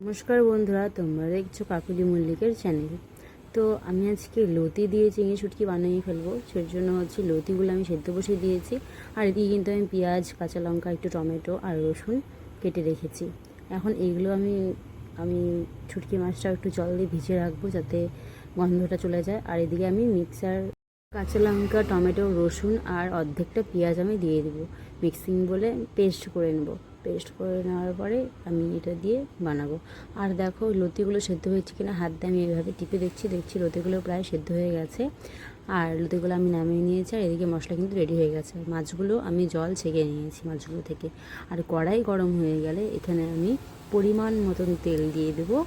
নমস্কার বন্ধুরা, তোমরা দেখছ কাকুলি মল্লিকের চ্যানেল তো আমি আজকে লতি দিয়ে চিংড়ি শুটকি বানিয়ে ফেলব। সেই জন্য হচ্ছে লতিগুলো আমি সেদ্ধ বসিয়ে দিয়েছি। আর এদিকে কিন্তু আমি পেঁয়াজ, কাঁচা লঙ্কা, একটু টমেটো আর রসুন কেটে রেখেছি। এখন এইগুলো আমি আমি শুটকি মাছটা একটু জল দিয়ে ভিজিয়ে রাখব যাতে গন্ধটা চলে যায়। আর এদিকে আমি মিক্সার কাঁচা লঙ্কা, টমেটো, রসুন আর অর্ধেকটা পেঁয়াজ আমি দিয়ে দেবো। মিক্সিং বলে পেস্ট করে নেব। পেস্ট করে নেওয়ার পরে আমি এটা দিয়ে বানাবো। আর দেখো, লতিগুলো সেদ্ধ হয়েছে কিনা হাত দিয়ে আমি এইভাবে টিপে দেখছি। দেখছি লতিগুলো প্রায় সেদ্ধ হয়ে গেছে। আর লতিগুলো আমি নামিয়ে নিয়েছি আর এদিকে মশলা কিন্তু রেডি হয়ে গেছে। মাছগুলো আমি জল ছেঁকে নিয়েছি মাছগুলো থেকে। আর কড়াই গরম হয়ে গেলে এখানে আমি পরিমাণ মতন তেল দিয়ে দেবো।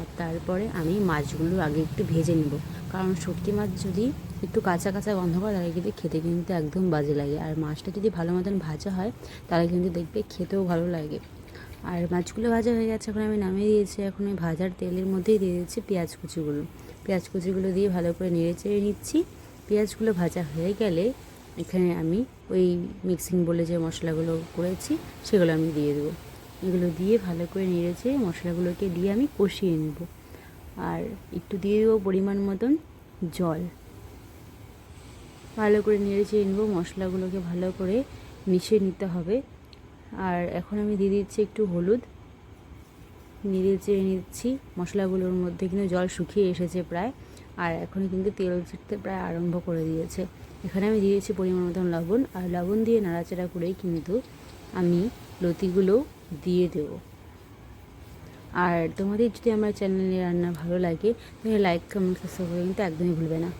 আর তারপরে আমি মাছগুলো আগে একটু ভেজে নেব। কারণ শুটকি মাছ যদি একটু কাঁচা কাঁচা গন্ধ করে, তাহলে কিন্তু খেতে কিন্তু একদম বাজে লাগে। আর মাছটা যদি ভালো মতন ভাজা হয়, তাহলে কিন্তু দেখবে খেতেও ভালো লাগে। আর মাছগুলো ভাজা হয়ে গেছে, এখন আমি নামিয়ে দিয়েছি। এখন আমি ভাজার তেলের মধ্যেই দিয়ে দিচ্ছি পেঁয়াজ কুচিগুলো। পেঁয়াজ কুচিগুলো দিয়ে ভালো করে নেড়ে চেড়ে নিচ্ছি। পেঁয়াজগুলো ভাজা হয়ে গেলে এখানে আমি ওই মিক্সিং বলে যে মশলাগুলো করেছি, সেগুলো আমি দিয়ে দেবো। এগুলো দিয়ে ভালো করে নেড়েছে মশলাগুলোকে দিয়ে আমি কষিয়ে নেব। আর একটু দিয়ে দেবো পরিমাণ মতন জল। ভালো করে নেড়ে চেড়ে নেব, মশলাগুলোকে ভালো করে মিশিয়ে নিতে হবে। আর এখন আমি দিয়ে দিচ্ছি একটু হলুদ। নেড়ে চেড়ে নিচ্ছি, মশলাগুলোর মধ্যে কিন্তু জল শুকিয়ে এসেছে প্রায়। আর এখন কিন্তু তেল ছিটতে প্রায় আরম্ভ করে দিয়েছে। এখানে আমি দিয়েছি পরিমাণ মতন লবণ। আর লবণ দিয়ে নাড়াচাড়া করেই কিন্তু আমি লতিগুলো দিয়ে দেব। আর তোমাদের যদি আমার চ্যানেলে রান্না ভালো লাগে, তাহলে লাইক কমেন্ট সাবস্ক্রাইব করে কিন্তু একদমই ভুলবে না।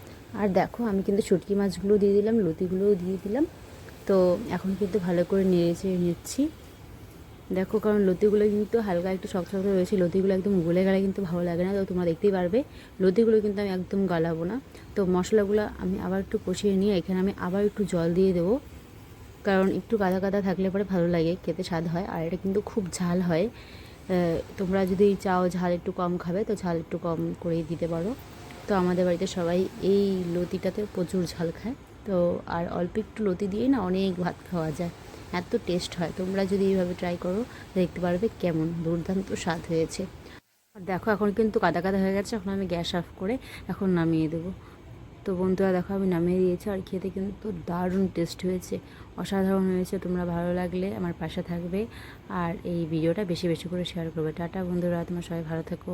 আর দেখো, আমি কিন্তু শুটকি মাছগুলো দিয়ে দিলাম, লতিগুলোও দিয়ে দিলাম। তো এখন কিন্তু ভালো করে নেড়ে চেড়ে নিচ্ছি। দেখো, কারণ লতিগুলো কিন্তু হালকা একটু শক্ত শক্ত রয়েছে, লতিগুলো একদম গলে গেলে কিন্তু ভালো লাগে না। তো তোমরা দেখতেই পারবে, লতিগুলো কিন্তু আমি একদম গালাবো না। তো মশলাগুলো আমি আবার একটু কষিয়ে নিয়ে, এখানে আমি আবার একটু জল দিয়ে দেবো। কারণ একটু কাদা কাদা থাকলে পরে ভালো লাগে, খেতে স্বাদ হয়, আর এটা কিন্তু খুব ঝাল হয়। তোমরা যদি চাও ঝাল একটু কম খাবে, তো ঝাল একটু কম করেই দিতে পারো। তো আমাদের বাড়িতে সবাই এই লতিটাতে প্রচুর ঝাল খায়। তো আর অল্প একটু লতি দিয়েই না অনেক ভাত খাওয়া যায়। এত টেস্ট হয়। তোমরা যদি এইভাবে ট্রাই করো, দেখতে পারবে কেমন দুর্দান্ত স্বাদ হয়েছে। আর দেখো, এখন কিন্তু কাদা কাদা হয়ে গেছে। এখন আমি গ্যাস অফ করে এখন নামিয়ে দেবো। তো বন্ধুরা, দেখো, আমি নামিয়ে দিয়েছি আর খেতে কিন্তু দারুণ টেস্ট হয়েছে। অসাধারণ হয়েছে। তোমরা ভালো লাগলে আমার পাশে থাকবে। আর এই ভিডিওটা বেশি বেশি করে শেয়ার করবে। টাটা বন্ধুরা, তোমার সবাই ভালো থাকো।